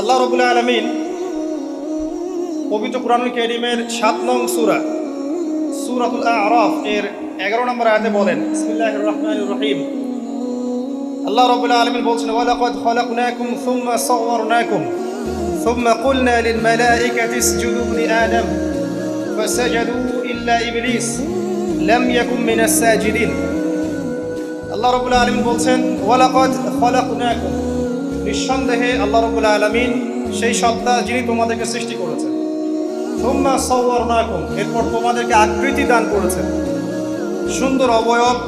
আল্লাহ রবুল্লা আলমিন পবিত্র কোরআনুল কেরিমের সাত নং সুরা, সুরাতুল আরফ এর এগারো নম্বর আয়াতে বলেন ইসমিল্লাহ রহমান রহিম। আল্লাহ রবুল্লা আলমিন বলছেন, ওয়ালাকদ খলাকুনাকুম সুম্মা সাওয়ারনাকুম, সুম্মা কুলনা লিল মালাইকাতি ইসজুদু লি আদম, ফাসাজাদু ইল্লা ইবলিস, লাম ইয়াকুম মিনাস সাজিদিন। আল্লাহ রবুল্লা আলমিন বলছেন, ওয়ালাকদ খলাকুনাকুম নিঃসন্দেহে আল্লাহ রবুল আলমিন সেই সত্তা যিনি তোমাদেরকে সৃষ্টি করেছেন। সোম্মা সৌর নাকুম এরপর তোমাদেরকে আকৃতি দান করেছেন। সুন্দর অবয়ব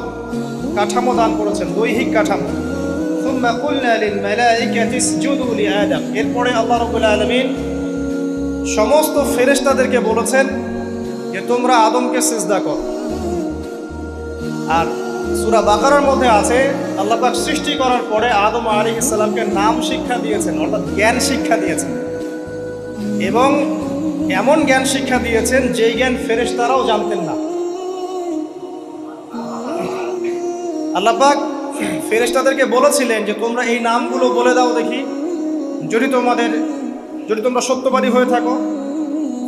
কাঠামো দান করেছেন, দৈহিক কাঠামো। সোম্মা উল্লালিন মেলাইকাতিস এরপরে আল্লাহ রবুল আলমিন সমস্ত ফেরেস্তাদেরকে বলেছেন যে তোমরা আদমকে সিজদা কর। আর সুরা বাকারার মধ্যে আছে, আল্লাহ পাক সৃষ্টি করার পরে আদম আলী ইসলামকে নাম শিক্ষা দিয়েছেন, অর্থাৎ জ্ঞান শিক্ষা দিয়েছেন। এবং এমন জ্ঞান শিক্ষা দিয়েছেন, যেই জ্ঞান ফেরেশতারাও জানতেন না। আল্লাহ পাক ফেরেশতাদেরকে বলেছিলেন যে, তোমরা এই নামগুলো বলে দাও দেখি। যদি তোমাদের, যদি তোমরা সত্যবাদী হয়ে থাকো,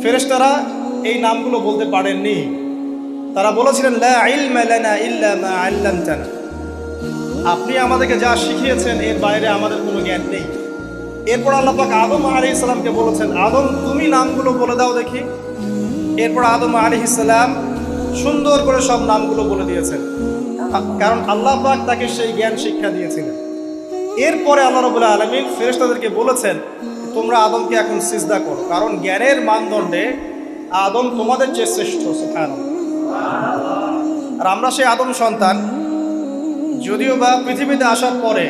ফেরেশতারা এই নামগুলো বলতে পারেননি। তারা বলেছিলেন আপনি আমাদেরকে যা শিখিয়েছেন, এর বাইরে আমাদের কোনো জ্ঞান নেই। এরপর আল্লাহ পাক আদম আলী ইসলামকে বলেছেন, আদম, তুমি নামগুলো বলে দাও দেখি। এরপর আদম আলী ইসলাম সুন্দর করে সব নামগুলো বলে দিয়েছেন। কারণ আল্লাহ পাক তাকে সেই জ্ঞান শিক্ষা দিয়েছিলেন। এরপরে আল্লাহ রবুল্লাহ আলমিন ফেরেশতাদেরকে বলেছেন, তোমরা আদমকে এখন সিজদা করো। কারণ জ্ঞানের মানদণ্ডে আদম তোমাদের চেয়ে শ্রেষ্ঠ সুখানন্দ আর আমরা সেই আদম সন্তান, যদিও বা পৃথিবীতে আসার পরে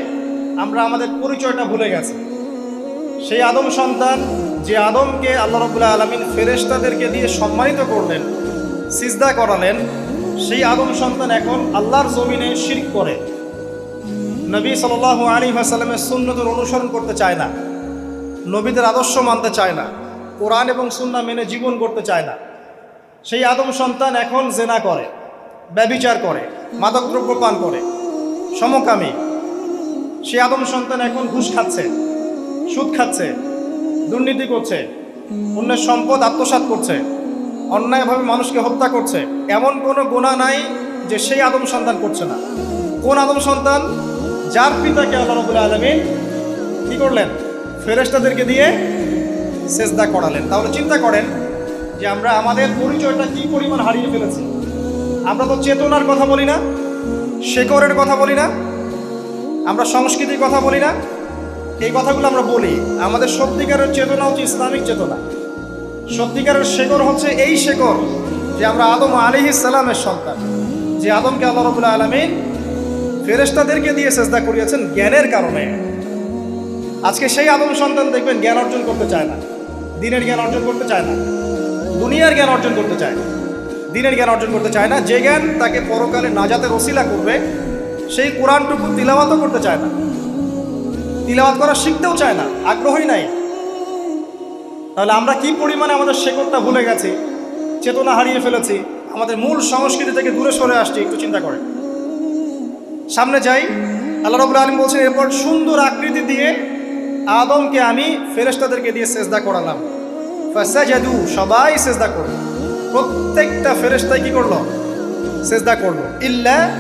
আমরা আমাদের পরিচয়টা ভুলে গেছি। সেই আদম সন্তান যে আদমকে আল্লাহ রবুল্লাহ আলমিন ফেরেশতাদেরকে দিয়ে সম্মানিত করলেন, সিজদা করালেন, সেই আদম সন্তান এখন আল্লাহর জমিনে শির করে। নবী সাল আলী আসাল্লামের সুন্নতের অনুসরণ করতে চায় না, নবীদের আদর্শ মানতে চায় না, কোরআন এবং সুন্না মেনে জীবন করতে চায় না। সেই আদম সন্তান এখন জেনা করে। ব্যবিচার করে, মাদকদ্রব্য পান করে। সমকামী, সে আদম সন্তান এখন ঘুষ খাচ্ছে, সুদ খাচ্ছে, দুর্নীতি করছে, অন্যের সম্পদ আত্মসাৎ করছে, অন্যায়ভাবে মানুষকে হত্যা করছে। এমন কোনো গোনা নাই যে সেই আদম সন্তান করছে না। কোন আদম সন্তান? যার পিতাকে আল্লাহ রবুল্লা আলমিন কি করলেন? ফেরেস্তাদেরকে দিয়ে সেজদা করালেন। তাহলে চিন্তা করেন যে আমরা আমাদের পরিচয়টা কি পরিমাণ হারিয়ে ফেলেছি? আমরা তো চেতনার কথা বলি না শেকরের কথা বলি না, আমরা সংস্কৃতির কথা বলি না। এই কথাগুলো আমরা বলি। আমাদের সত্যিকারের চেতনা হচ্ছে ইসলামিক চেতনা। সত্যিকারের শেকর হচ্ছে এই শেকর যে আমরা আদম আলী সালামের সন্তান, যে আদমকে আল্লাহ রবুল্লা আলমিন ফেরেস্তাদেরকে দিয়ে চেষ্টা করিয়েছেন জ্ঞানের কারণে। আজকে সেই আদম সন্তান দেখবেন জ্ঞান অর্জন করতে চায় না, দিনের জ্ঞান অর্জন করতে চায় না, দুনিয়ার জ্ঞান অর্জন করতে চায় দিনের জ্ঞান অর্জন করতে চায় না, যে জ্ঞান তাকে পরকালে নাজাতের ওসিলা করবে, সেই কোরআনটুকু তিলাওয়াতও করতে চায় না। তিলাওয়াত করা শিখতেও চায় না, আগ্রহই নাই। তাহলে আমরা কি পরিমাণে আমাদের শেকড়টা ভুলে গেছি, চেতনা হারিয়ে ফেলেছি, আমাদের মূল সংস্কৃতি থেকে দূরে সরে আসছি, একটু চিন্তা করে সামনে যাই, আল্লাহ রবুল আলম বলছেন, এরপর সুন্দর আকৃতি দিয়ে আদমকে আমি ফেরেস্তাদেরকে দিয়ে সেজদা করালাম। সবাই সেজদা করল প্রত্যেকটা ফেরেস্তাই কি করল? সেজদা করল। ইল্লা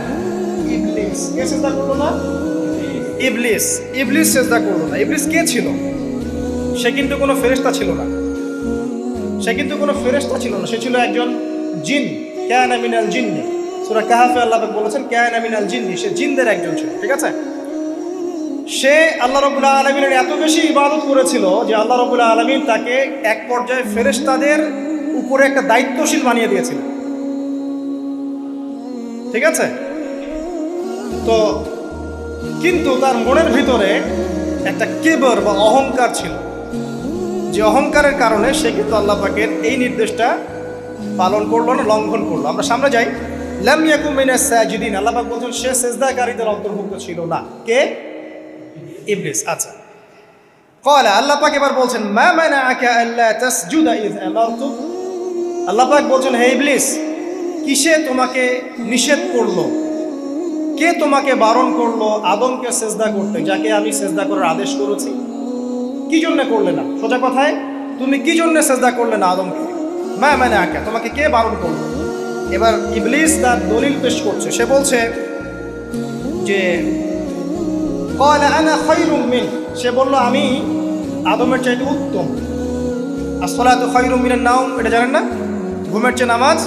ইবলিস। কে সেজদা করল না? ইবলিস। ইবলিস সেজদা করল না। ইবলিস কে ছিল? সে কিন্তু কোনো ফেরেস্তা ছিল না। সে কিন্তু কোনো ফেরেস্তা ছিল না। সে ছিল একজন জিন। ক্যান আমিনাল জিন্নি। সুরা কাহাফে আল্লাহ বলেছেন ক্যান আমিনাল জিন্নি। সে জিনদের একজন ছিল, ঠিক আছে? সে আল্লাহ রবুল্লাহ আলমিনের এত বেশি ইবাদত করেছিল যে আল্লাহ রবুল্লাহ আলমিন তাকে এক পর্যায়ে ফেরেস্তাদের উপরে একটা দায়িত্বশীল বানিয়ে দিয়েছিল ঠিক আছে তো কিন্তু তার মনের ভিতরে একটা কেবর বা অহংকার ছিল যে অহংকারের কারণে সে কিন্তু আল্লাহ পাকের এই নির্দেশটা পালন করলো না লঙ্ঘন করলো আমরা সামনে যাই লাম ইয়াকুম মিনাস সাজিদিন আল্লাহ পাক বলছেন সে সেজদাকারীদের অন্তর্ভুক্ত ছিল না কে ইবলিস আচ্ছা قال আল্লাহ পাক এবার বলছেন মা মানাআকা আল্লা তাসজুদা ইয আমারতু আল্লাপাক বলছেন, হে ইবলিস, কিসে তোমাকে নিষেধ করল? কে তোমাকে বারণ করল? আদমকে সেজদা করতে। যাকে আমি সেজদা করার আদেশ করেছি। কি জন্য করলে না? সোজা কথায়, তুমি কি জন্য সেজদা করলে না আদমকে? মা মানে আঁকা, তোমাকে কে বারণ করল? এবার ইবলিস তার দলিল পেশ করছে। সে বলছে যে সে বলল, আমি আদমের চাইতে উত্তম। আসলাত খৈরুমিনের নাম এটা জানেন না? ঘুমের চেয়ে নামাজ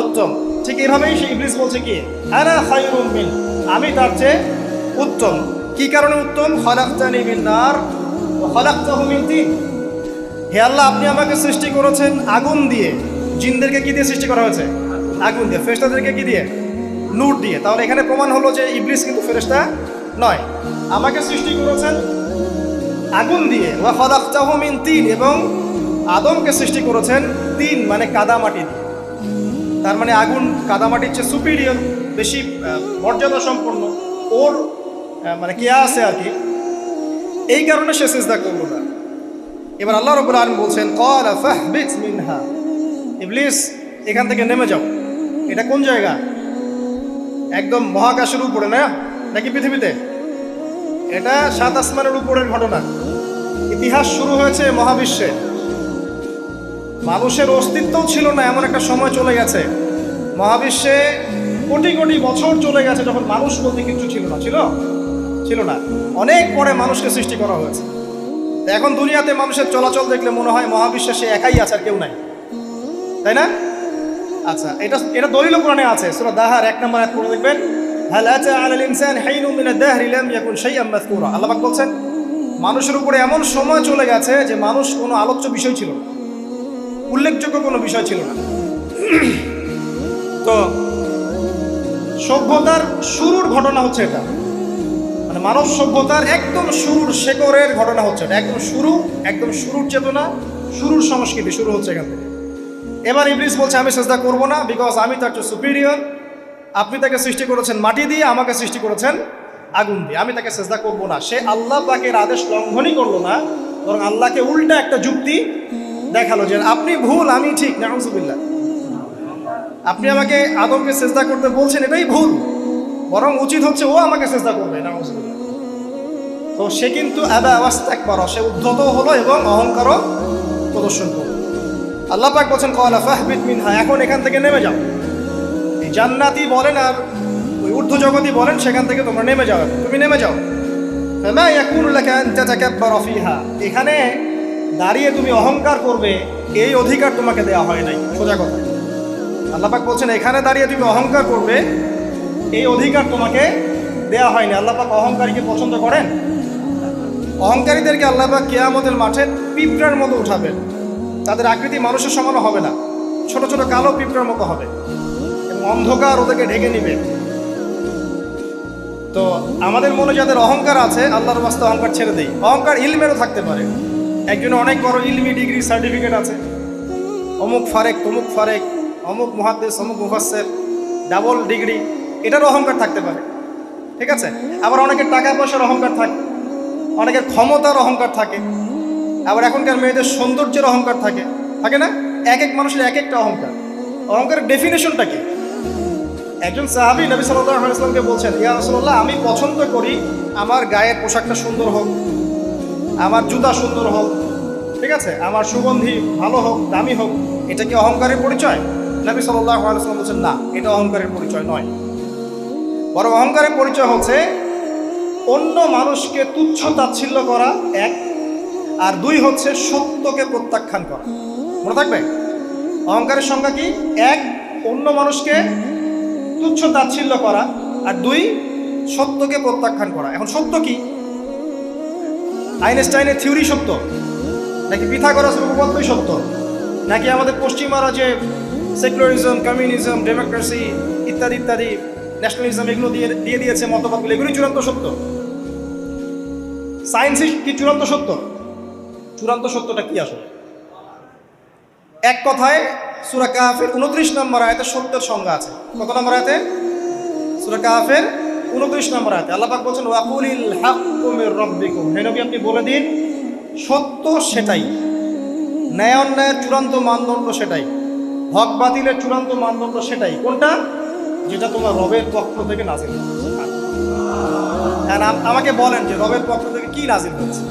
উত্তম। ঠিক এইভাবেই সে ইবলিস বলছে কি মিন আমি তার চেয়ে উত্তম। কি কারণে উত্তম? খলাকতানি মিন নার খলাকতাহু হে আল্লাহ, আপনি আমাকে সৃষ্টি করেছেন আগুন দিয়ে। জিনদেরকে কি দিয়ে সৃষ্টি করা হয়েছে? আগুন দিয়ে। ফেরেশতাদেরকে কি দিয়ে? নূর দিয়ে। তাহলে এখানে প্রমাণ হলো যে ইবলিস কিন্তু ফেরেশতা নয়। আমাকে সৃষ্টি করেছেন আগুন দিয়ে। ওয়া খলাকতাহু মিন তিন এবং আদমকে সৃষ্টি করেছেন তিন মানে কাদামাটি দিয়ে। তার মানে আগুন কাদামাটির চেয়ে সুপিরিয়র বেশি মর্যাদা সম্পন্ন। ওর মানে কে আছে আর কি? এই কারণে সে সিজদা করল না। এবার আল্লাহ রবুল আলম বলছেন মিনহা। ইবলিস, এখান থেকে নেমে যাও। এটা কোন জায়গা? একদম মহাকাশের উপরে, না? নাকি পৃথিবীতে? এটা সাত আসমানের উপরের ঘটনা। ইতিহাস শুরু হয়েছে মহাবিশ্বে। মানুষের অস্তিত্বও ছিল না, এমন একটা সময় চলে গেছে। মহাবিশ্বে কোটি কোটি বছর চলে গেছে যখন মানুষ বলতে কিছু ছিল না, ছিল? ছিল না। অনেক পরে মানুষকে সৃষ্টি করা হয়েছে। এখন দুনিয়াতে মানুষের চলাচল দেখলে মনে হয় মহাবিশ্বে সে একাই আছে আর কেউ নাই। তাই না? আচ্ছা এটা এটা দলিল কোরআনে আছে, সূরা দাহার, এক নম্বর এক পড়ে দেখবেন। আল্লাহ বলছেন, মানুষের উপরে এমন সময় চলে গেছে যে মানুষ কোনো আলোচ্য বিষয় ছিল না। উল্লেখযোগ্য কোনো বিষয় ছিল না। তো সভ্যতার শুরুর ঘটনা হচ্ছে এটা। মানে মানব সভ্যতার একদম শুরুর শেকরের ঘটনা হচ্ছে এটা। একদম শুরু, একদম শুরুর চেতনা, শুরুর সংস্কৃতি শুরু হচ্ছে এখান থেকে। এবার ইবলিস বলছে, আমি চেষ্টা করব না বিকজ আমি তার চেয়ে সুপিরিয়র আপনি তাকে সৃষ্টি করেছেন মাটি দিয়ে, আমাকে সৃষ্টি করেছেন আগুন দিয়ে। আমি তাকে চেষ্টা করব না। সে আল্লাহ পাকের আদেশ লঙ্ঘনই করল না, বরং আল্লাহকে উল্টা একটা যুক্তি দেখাল যে আপনি ভুল, আমি ঠিক, নাউজুবিল্লাহ। আপনি আমাকে আদমকে চেষ্টা করতে বলছেন, এটাই ভুল। বরং উচিত হচ্ছে ও আমাকে চেষ্টা করবে তো সে কিন্তু আবা আওয়াস্তাক পারো সে উদ্ধত হলো এবং অহংকারও প্রদর্শন করল। আল্লাহ পাক বলছেন, কলা মিনহা এখন এখান থেকে নেমে যাও। এই জান্নাতি বলেন আর ওই ঊর্ধ্ব জগতই বলেন, সেখান থেকে তোমরা নেমে যাও। তুমি নেমে যাও। এখানে দাঁড়িয়ে তুমি অহংকার করবে, এই অধিকার তোমাকে দেওয়া হয় নাই। সোজা কথা। আল্লাহ পাক বলছেন, এখানে দাঁড়িয়ে তুমি অহংকার করবে, এই অধিকার তোমাকে দেওয়া হয়নি আল্লাহ পাক অহংকারীকে পছন্দ করেন? অহংকারীদেরকে আল্লাহ পাক কেয়ামতের মাঠে পিঁপড়ার মতো উঠাবেন। তাদের আকৃতি মানুষের সমানও হবে না। ছোট ছোট কালো পিঁপড়ার মতো হবে। অন্ধকার ওদেরকে ঢেকে নিবে। তো আমাদের মনে যাদের অহংকার আছে, আল্লাহর বাস্তে অহংকার ছেড়ে দেই। অহংকার ইলমেরও থাকতে পারে। একজনের অনেক বড় ইলমি ডিগ্রি সার্টিফিকেট আছে। অমুক ফারেক, তমুক ফারেক, অমুক মহাদেশ অমুক মুফাসের ডাবল ডিগ্রি এটার অহংকার থাকতে পারে। ঠিক আছে? আবার অনেকের টাকা পয়সার অহংকার থাকে, অনেকের ক্ষমতার অহংকার থাকে, আবার এখনকার মেয়েদের সৌন্দর্যের অহংকার থাকে থাকে না? এক এক মানুষের এক একটা অহংকার। অহংকারের ডেফিনেশনটা কি? একজন সাহাবি নবী সাল্লাহ ইসলামকে বলছেন, ইয়া রসল্লাহ আমি পছন্দ করি আমার গায়ের পোশাকটা সুন্দর হোক আমার জুতা সুন্দর হোক, ঠিক আছে? আমার সুগন্ধি ভালো হোক, দামি হোক, এটা কি অহংকারের পরিচয়? নবী সাল্লাহ আলাইসলাম বলছেন, না, এটা অহংকারের পরিচয় নয়। বরং অহংকারের পরিচয় হচ্ছে অন্য মানুষকে তুচ্ছ তাচ্ছিল্য করা, এক, আর দুই হচ্ছে সত্যকে প্রত্যাখ্যান করা। মনে থাকবে? অহংকারের সংজ্ঞা কি? এক, অন্য মানুষকে তুচ্ছ তাচ্ছিল্য করা, আর দুই, সত্যকে প্রত্যাখ্যান করা। এখন সত্য কি? আইনস্টাইনের থিওরি সত্য? নাকি পিথাগোরাসের উপপাদ্যই সত্য? নাকি আমাদের পশ্চিমারা যে সেকুলারিজম, কমিউনিজম, ডেমোক্রেসি ইত্যাদি ইত্যাদি, ন্যাশনালিজম এগুলো দিয়ে দিয়ে দিয়েছে মতবাদগুলো? এগুলোই চূড়ান্ত সত্য। সায়েন্সই কি চূড়ান্ত সত্য? চূড়ান্ত সত্যটা কি আসলে? এক কথায়, সুরা কাহাফের উনত্রিশ নম্বর আয়তে সত্যের সংজ্ঞা আছে। কত নম্বর আয়তে? সুরা কাহাফের উনত্রিশ নম্বর আয়তে আল্লাপাক বলছেন ওয়াকুলিল হাকুমের রব্বিকুম। হে নবী আপনি বলে দিন সত্য সেটাই। ন্যায় অন্যায়ের চূড়ান্ত মানদণ্ড সেটাই। হক বাতিলের চূড়ান্ত মানদণ্ড সেটাই। কোনটা? যেটা তোমার রবের পক্ষ থেকে নাজিল। হ্যাঁ, আমাকে বলেন যে রবের পক্ষ থেকে কি নাজিল হয়েছে।